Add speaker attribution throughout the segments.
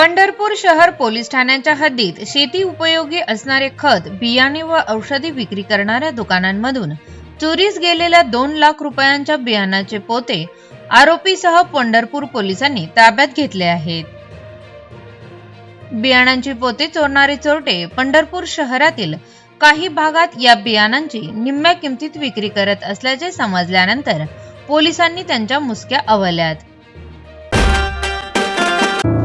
Speaker 1: पंढरपूर शहर पोलीस ठाण्याच्या हद्दीत शेती उपयोगी असणारे खत बियाणे व औषधी विक्री करणाऱ्या दुकानांमधून चोरीस गेलेल्या दोन लाख रुपयांच्या बियाणाचे पोते आरोपीसह पंढरपूर पोलिसांनी ताब्यात घेतले आहेत. बियाणांची पोते चोरणारे चोरटे पंढरपूर शहरातील काही भागात या बियाणांची निम्म्या किमतीत विक्री करत असल्याचे समजल्यानंतर पोलिसांनी त्यांच्या मुसक्या अवल्यात.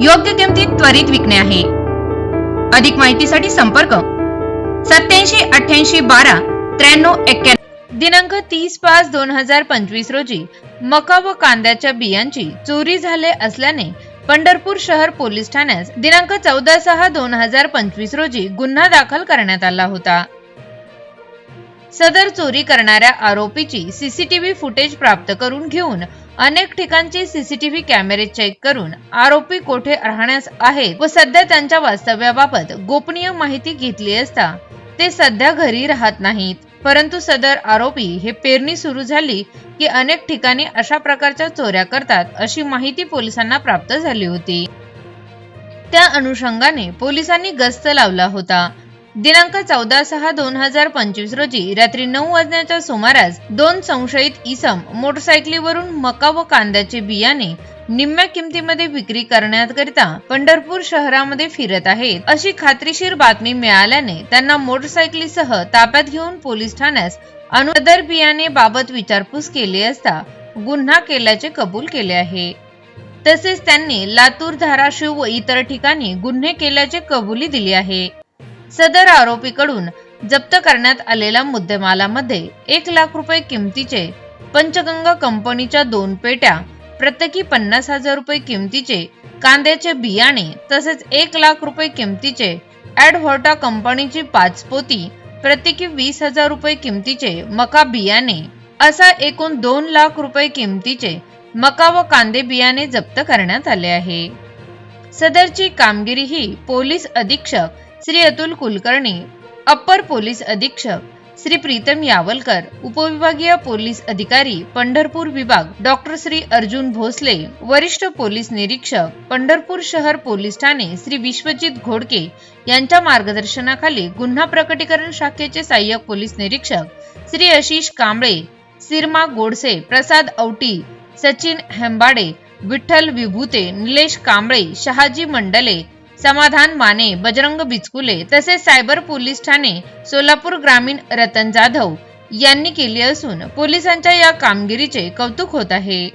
Speaker 1: योग्य किमतीत त्वरित विकणे आहे. अधिक माहितीसाठी संपर्क सत्याऐंशी अठ्ठ्याऐंशी बारा त्र्याण्णव एक्क्याण्णव दिनांक तीस पाच दोन हजार पंचवीस रोजी मका व कांद्याच्या बियांची चोरी झाले असल्याने पंढरपूर शहर पोलीस ठाण्यास दिनांक चौदा सहा दोन हजार पंचवीस रोजी गुन्हा दाखल करण्यात आला होता. सदर चोरी करणाऱ्या आरोपीची सीसीटीव्ही फुटेज प्राप्त करून घेऊन अनेक ठिकाणचे सीसीटीव्ही कॅमेरे चेक करून आरोपी कोठे राहण्यास आहेत व सध्या त्यांच्या वास्तव्याबाबत गोपनीय माहिती घेतली असता ते सध्या घरी राहत नाहीत. परंतु सदर आरोपी हे पेरणी सुरू झाली की अनेक ठिकाणी अशा प्रकारच्या चोऱ्या करतात अशी माहिती पोलिसांना प्राप्त झाली होती. त्या अनुषंगाने पोलिसांनी गस्त लावला होता. दिनांक चौदा सहा दोन हजार पंचवीस रोजी रात्री नऊ वाजण्याच्या सुमारास दोन संशयित इसम मोटरसायकलीवरून मका व कांद्याचे बियाणे निम्म्या किमतीमध्ये विक्री करण्याकरिता पंढरपूर शहरामध्ये फिरत आहेत. अशी खात्रीशीर बातमी मिळाल्याने त्यांना मोटरसायकलीसह ताब्यात घेऊन पोलीस ठाण्यास अनुदर बियाणे बाबत विचारपूस केली असता गुन्हा केल्याचे कबूल केले आहे. तसेच त्यांनी लातूर धाराशिव व इतर ठिकाणी गुन्हे केल्याचे कबुली दिली आहे. सदर आरोपीकडून जप्त करण्यात आलेल्या मुद्देमालामध्ये एक लाख रुपये किमतीचे पंचगंगा कंपनीच्या दोन पेट्या प्रत्येकी पन्नास हजार रुपये किमतीचे कांद्याचे बियाणे तसेच एक लाख रुपये किमतीचे ॲडव्हॉर्टा कंपनीची पाच पोती प्रत्येकी वीस हजार रुपये किमतीचे मका बियाणे असा एकूण दोन लाख रुपये किमतीचे मका व कांदे बियाणे जप्त करण्यात आले आहे. सदरची कामगिरी ही पोलीस अधीक्षक श्री अतुल कुलकर्णी अप्पर पोलीस अधीक्षक श्री प्रीतम यावलकर उपविभागीय पोलीस अधिकारी पंढरपूर विभाग डॉक्टर श्री अर्जुन भोसले वरिष्ठ पोलीस निरीक्षक पंढरपूर शहर पोलीस ठाणे श्री विश्वजित घोडके यांच्या मार्गदर्शनाखाली गुन्हा प्रकटीकरण शाखेचे सहाय्यक पोलीस निरीक्षक श्री आशिष कांबळे सिरमा गोडसे प्रसाद औटी सचिन हेंबाडे विठ्ठल विभूते निलेश कांबळे शहाजी मंडले समाधान माने बजरंग बिचकुले तसेच सायबर पोलीस ठाणे सोलापूर ग्रामीण रतन जाधव यांनी केली असून पोलिसांच्या या कामगिरीचे कौतुक होत आहे.